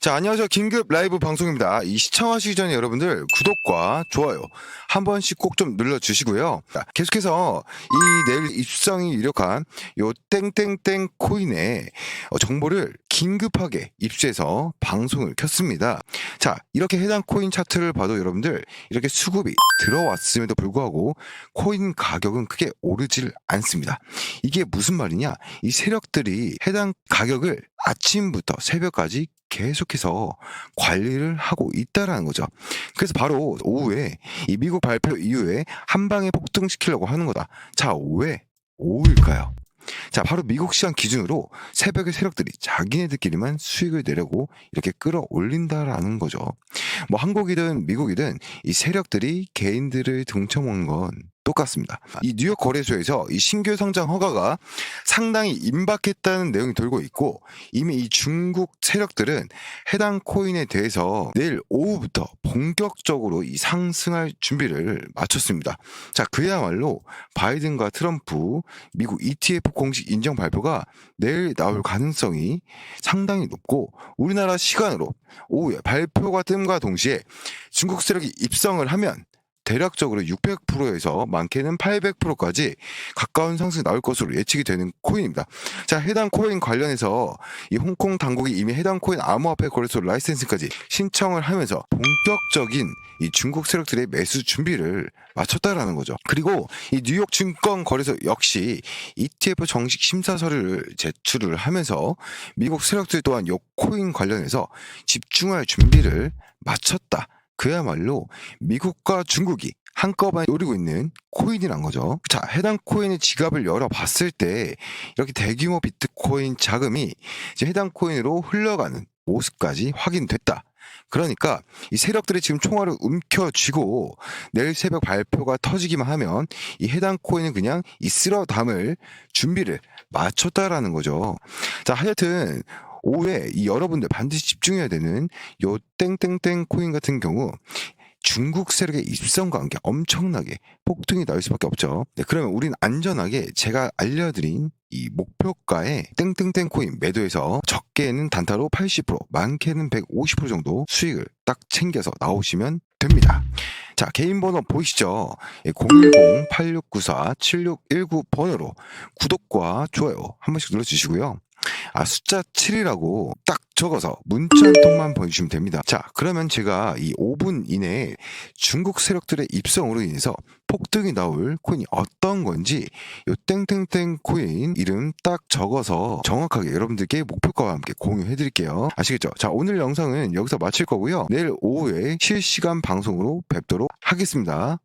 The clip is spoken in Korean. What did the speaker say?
자, 안녕하세요. 긴급 라이브 방송입니다. 이 시청하시기 전에 여러분들 구독과 좋아요 한 번씩 꼭 좀 눌러주시고요. 자, 계속해서 이 내일 입성이 유력한 요 땡땡땡 코인의 어, 정보를 긴급하게 입수해서 방송을 켰습니다. 자, 이렇게 해당 코인 차트를 봐도 여러분들 이렇게 수급이 들어왔음에도 불구하고 코인 가격은 크게 오르질 않습니다. 이게 무슨 말이냐? 이 세력들이 해당 가격을 아침부터 새벽까지 계속해서 관리를 하고 있다라는 거죠. 그래서 바로 오후에 이 미국 발표 이후에 한 방에 폭등시키려고 하는 거다. 자, 왜 오후일까요? 자, 바로 미국 시간 기준으로 새벽에 세력들이 자기네들끼리만 수익을 내려고 이렇게 끌어올린다라는 거죠. 뭐 한국이든 미국이든 이 세력들이 개인들을 등쳐먹는 건 똑같습니다. 이 뉴욕 거래소에서 이 신규 상장 허가가 상당히 임박했다는 내용이 돌고 있고 이미 이 중국 세력들은 해당 코인에 대해서 내일 오후부터 본격적으로 이 상승할 준비를 마쳤습니다. 자, 그야말로 바이든과 트럼프 미국 ETF 공식 인정 발표가 내일 나올 가능성이 상당히 높고 우리나라 시간으로 오후에 발표가 뜸과 동시에 중국 세력이 입성을 하면 대략적으로 600%에서 많게는 800%까지 가까운 상승이 나올 것으로 예측이 되는 코인입니다. 자, 해당 코인 관련해서 이 홍콩 당국이 이미 해당 코인 암호화폐 거래소 라이센스까지 신청을 하면서 본격적인 이 중국 세력들의 매수 준비를 마쳤다라는 거죠. 그리고 이 뉴욕 증권 거래소 역시 ETF 정식 심사 서류를 제출을 하면서 미국 세력들 또한 이 코인 관련해서 집중할 준비를 마쳤다. 그야말로 미국과 중국이 한꺼번에 노리고 있는 코인이란 거죠. 자, 해당 코인의 지갑을 열어봤을 때 이렇게 대규모 비트코인 자금이 이제 해당 코인으로 흘러가는 모습까지 확인됐다. 그러니까 이 세력들이 지금 총알을 움켜쥐고 내일 새벽 발표가 터지기만 하면 이 해당 코인은 그냥 이 쓸어 담을 준비를 마쳤다라는 거죠. 자, 하여튼 오후에 이 여러분들 반드시 집중해야 되는 요 땡땡땡 코인 같은 경우 중국 세력의 입성과 함께 엄청나게 폭등이 나올 수밖에 없죠. 네, 그러면 우린 안전하게 제가 알려드린 이 목표가의 땡땡땡 코인 매도해서 적게는 단타로 80%, 많게는 150% 정도 수익을 딱 챙겨서 나오시면 됩니다. 자, 개인 번호 보이시죠? 예, 010-8694-7619 번호로 구독과 좋아요 한 번씩 눌러주시고요. 아, 숫자 7이라고 딱 적어서 문자 한 통만 보내주시면 됩니다. 자, 그러면 제가 이 5분 이내에 중국 세력들의 입성으로 인해서 폭등이 나올 코인이 어떤 건지 요 땡땡땡 코인 이름 딱 적어서 정확하게 여러분들께 목표가와 함께 공유해 드릴게요. 아시겠죠? 자, 오늘 영상은 여기서 마칠 거고요. 내일 오후에 실시간 방송으로 뵙도록 하겠습니다.